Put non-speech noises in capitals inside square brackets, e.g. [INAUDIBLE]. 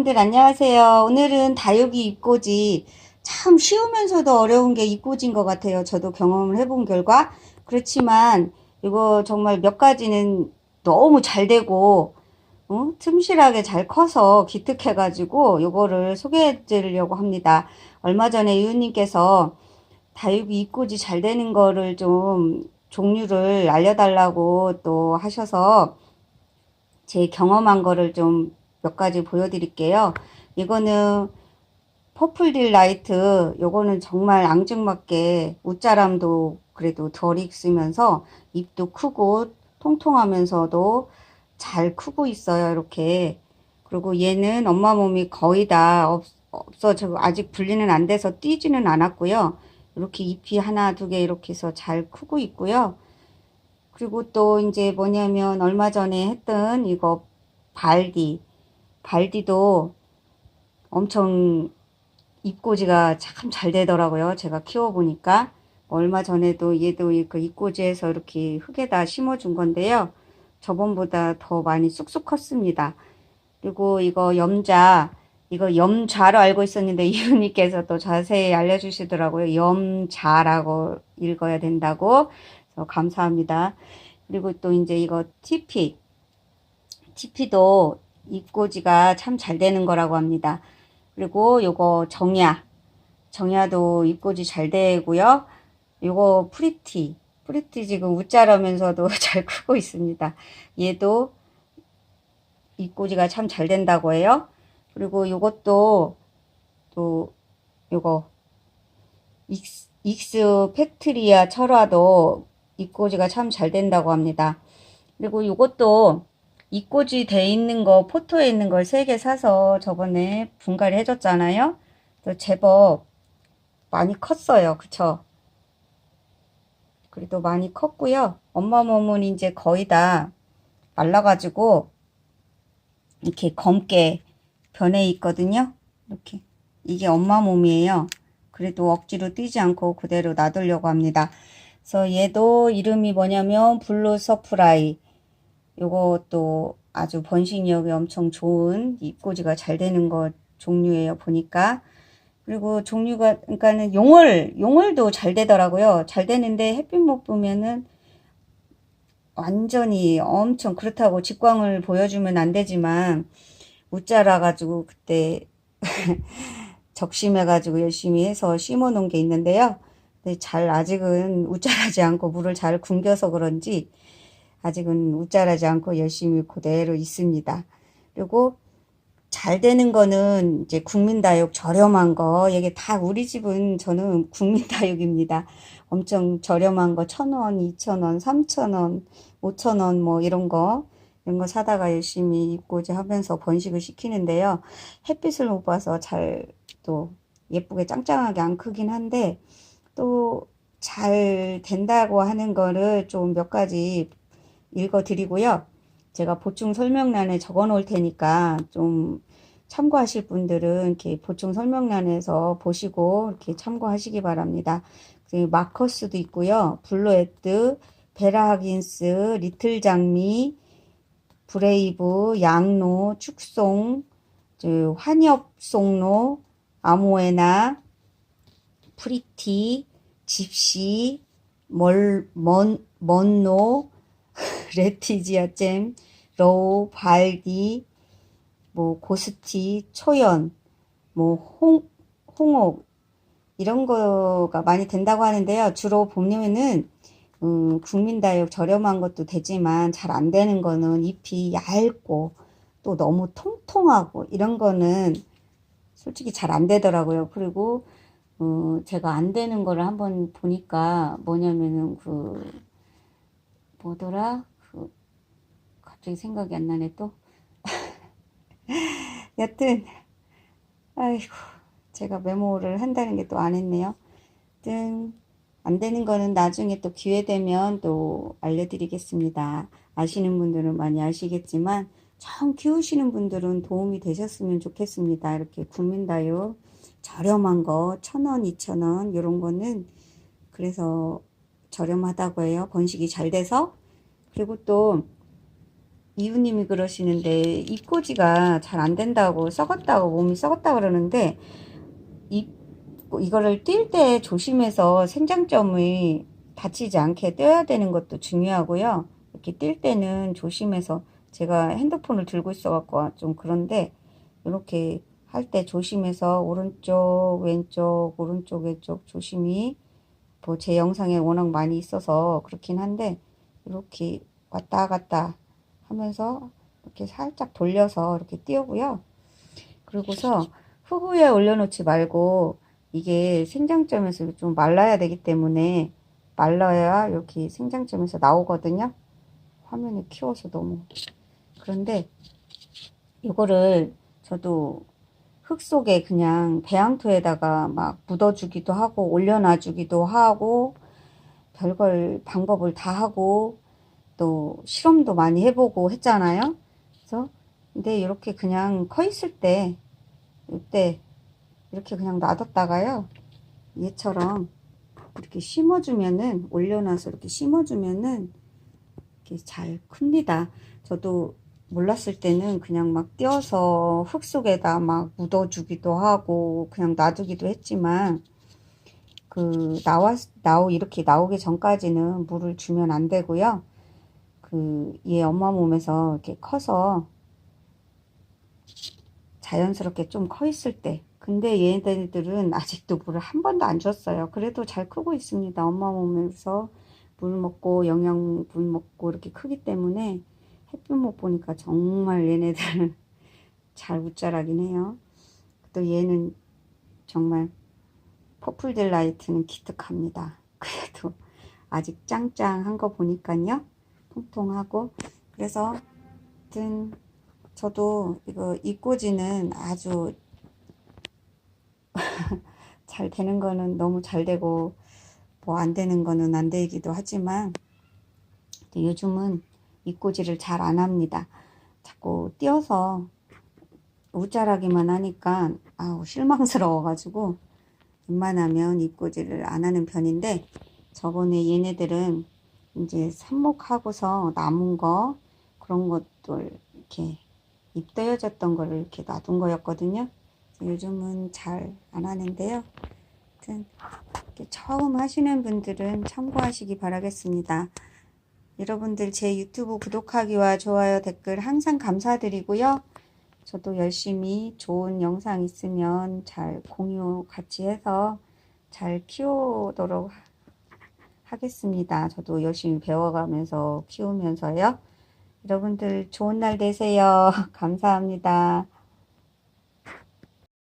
여러분들 안녕하세요. 오늘은 다육이 입꼬지 참 쉬우면서도 어려운 게 입꼬지인 것 같아요. 저도 경험을 해본 결과 그렇지만 이거 정말 몇 가지는 너무 잘 되고 어? 틈실하게 잘 커서 기특해가지고 이거를 소개해 드리려고 합니다. 얼마 전에 이웃님께서 다육이 입꼬지 잘 되는 거를 좀 종류를 알려달라고 또 하셔서 제 경험한 거를 좀 몇 가지 보여드릴게요. 이거는 퍼플 딜라이트 요거는 정말 앙증맞게 웃자람도 그래도 덜 익으면서 잎도 크고 통통하면서도 잘 크고 있어요 이렇게. 그리고 얘는 엄마 몸이 거의 다 없, 없어져 아직 분리는 안 돼서 뛰지는 않았고요. 이렇게 잎이 하나 두 개 이렇게 해서 잘 크고 있고요. 그리고 또 이제 뭐냐면 얼마 전에 했던 이거 발디 발디도 엄청 잎꽂이가 참 잘 되더라고요. 제가 키워보니까. 얼마 전에도 얘도 그 잎꽂이에서 이렇게 흙에다 심어준 건데요. 저번보다 더 많이 쑥쑥 컸습니다. 그리고 이거 염자, 이거 염좌로 알고 있었는데 [LAUGHS] 이웃님께서 또 자세히 알려주시더라고요. 염자라고 읽어야 된다고. 감사합니다. 그리고 또 이제 이거 TP. TP도 잎꽂이가 참 잘 되는 거라고 합니다. 그리고 요거 정야. 정야도 잎꽂이 잘 되고요. 요거 프리티. 프리티 지금 웃자라면서도 [LAUGHS] 잘 크고 있습니다. 얘도 잎꽂이가 참 잘 된다고 해요. 그리고 요것도 또 요거 익스, 익스 팩트리아 철화도 잎꽂이가 참 잘 된다고 합니다. 그리고 요것도 입꽂이 돼 있는 거 포토에 있는 걸 세 개 사서 저번에 분갈이 해줬잖아요. 제법 많이 컸어요. 그쵸? 그래도 많이 컸고요. 엄마 몸은 이제 거의 다 말라가지고 이렇게 검게 변해 있거든요. 이렇게 이게 엄마 몸이에요. 그래도 억지로 뛰지 않고 그대로 놔두려고 합니다. 그래서 얘도 이름이 뭐냐면 블루 서프라이 요것도 아주 번식력이 엄청 좋은 잎꽂이가 잘 되는 것 종류예요 보니까. 그리고 종류가 그러니까는 용월 용월도 잘 되더라고요. 잘 되는데 햇빛 못 보면은 완전히 엄청 그렇다고 직광을 보여주면 안 되지만 웃자라 가지고 그때 [LAUGHS] 적심해 가지고 열심히 해서 심어 놓은 게 있는데요. 잘 아직은 웃자라지 않고 물을 잘 굶겨서 그런지 아직은 웃자라지 않고 열심히 그대로 있습니다. 그리고 잘 되는 거는 이제 국민다육 저렴한 거 이게 다 우리 집은 저는 [LAUGHS] 국민다육입니다. 엄청 저렴한 거 천 원, 이천 원, 삼천 원, 오천 원 뭐 이런 거 이런 거 사다가 열심히 입고자 하면서 번식을 시키는데요. 햇빛을 못 봐서 잘 또 예쁘게 짱짱하게 안 크긴 한데 또 잘 된다고 하는 거를 좀 몇 가지 읽어 드리고요. 제가 보충 설명란에 적어 놓을 테니까 좀 참고하실 분들은 이렇게 보충 설명란에서 보시고 이렇게 참고하시기 바랍니다. 마커스도 있고요. 블루에트, 베라 하긴스, 리틀 장미, 브레이브, 양로, 축송, 환엽송로, 아모에나, 프리티, 집시, 멀, 먼, 먼노, 레티지아 잼, 로우, 발기, 뭐 고스티, 초연, 뭐 홍, 홍옥 이런 거가 많이 된다고 하는데요. 주로 보면은 음, 국민다육 저렴한 것도 되지만 잘 안 되는 거는 잎이 얇고 또 너무 통통하고 이런 거는 솔직히 잘 안 되더라고요. 그리고 어, 제가 안 되는 거를 한번 보니까 뭐냐면은 그 뭐더라 그 갑자기 생각이 안 나네 또. [LAUGHS] 여튼 아이고 제가 메모를 한다는 게 또 안 했네요. 여튼 안 되는 거는 나중에 또 기회 되면 또 알려드리겠습니다. 아시는 분들은 많이 아시겠지만 처음 키우시는 분들은 도움이 되셨으면 좋겠습니다. 이렇게 국민다육 저렴한 거 천원 이천원 이런 거는 그래서 저렴하다고 해요. 번식이 잘 돼서. 그리고 또 이웃님이 그러시는데 입꼬지가 잘 안 된다고 썩었다고 몸이 썩었다 그러는데 이 이거를 뛸 때 조심해서 생장점이 다치지 않게 떼야 되는 것도 중요하고요. 이렇게 뛸 때는 조심해서 제가 핸드폰을 들고 있어 갖고 좀 그런데 이렇게 할 때 조심해서 오른쪽 왼쪽 오른쪽 왼쪽 조심히 뭐 제 영상에 워낙 많이 있어서 그렇긴 한데 이렇게 왔다 갔다 하면서 이렇게 살짝 돌려서 이렇게 띄우고요. 그리고서 후브에 올려놓지 말고 이게 생장점에서 좀 말라야 되기 때문에 말라야 이렇게 생장점에서 나오거든요. 화면을 키워서 너무 그런데 이거를 저도 흙 속에 그냥 배양토에다가 막 묻어주기도 하고 올려놔주기도 하고 별걸 방법을 다 하고 또 실험도 많이 해보고 했잖아요. 그래서 근데 이렇게 그냥 커 있을 때 이때 이렇게 그냥 놔뒀다가요. 얘처럼 이렇게 심어주면은 올려놔서 이렇게 심어주면은 이렇게 잘 큽니다. 저도 몰랐을 때는 그냥 막 띄어서 흙 속에다 막 묻어주기도 하고 그냥 놔두기도 했지만 그 나와 나오 이렇게 나오기 전까지는 물을 주면 안 되고요. 그 얘 엄마 몸에서 이렇게 커서 자연스럽게 좀 커 있을 때 근데 얘네들은 [LAUGHS] 아직도 물을 한 번도 안 줬어요. 그래도 잘 크고 있습니다. 엄마 몸에서 물 먹고 영양분 먹고 이렇게 크기 때문에 햇빛 못 보니까 정말 얘네들 [LAUGHS] 잘 웃자라긴 해요. 또 얘는 정말 퍼플 딜라이트는 기특합니다. [LAUGHS] 그래도 아직 짱짱한 거 보니까요. 통통하고 그래서 하여튼 저도 이거 입꼬지는 아주 [LAUGHS] 잘 되는 거는 너무 잘 되고 뭐 안 되는 거는 안 되기도 하지만 요즘은 입꼬지를 잘 안 합니다. 자꾸 띄어서 웃자라기만 하니까 아우 실망스러워 가지고 웬만하면 입꼬지를 안 하는 편인데 저번에 얘네들은 이제 삽목하고서 남은 거 그런 것들 이렇게 입 떨어졌던 거를 이렇게 놔둔 거였거든요. 요즘은 잘 안 하는데요. 하여튼 처음 하시는 분들은 참고하시기 바라겠습니다. 여러분들 제 유튜브 구독하기와 좋아요 댓글 항상 감사드리고요. 저도 열심히 좋은 영상 있으면 잘 공유 같이 해서 잘 키우도록 하겠습니다. 저도 열심히 배워가면서 키우면서요. 여러분들 좋은 날 되세요. [LAUGHS] 감사합니다.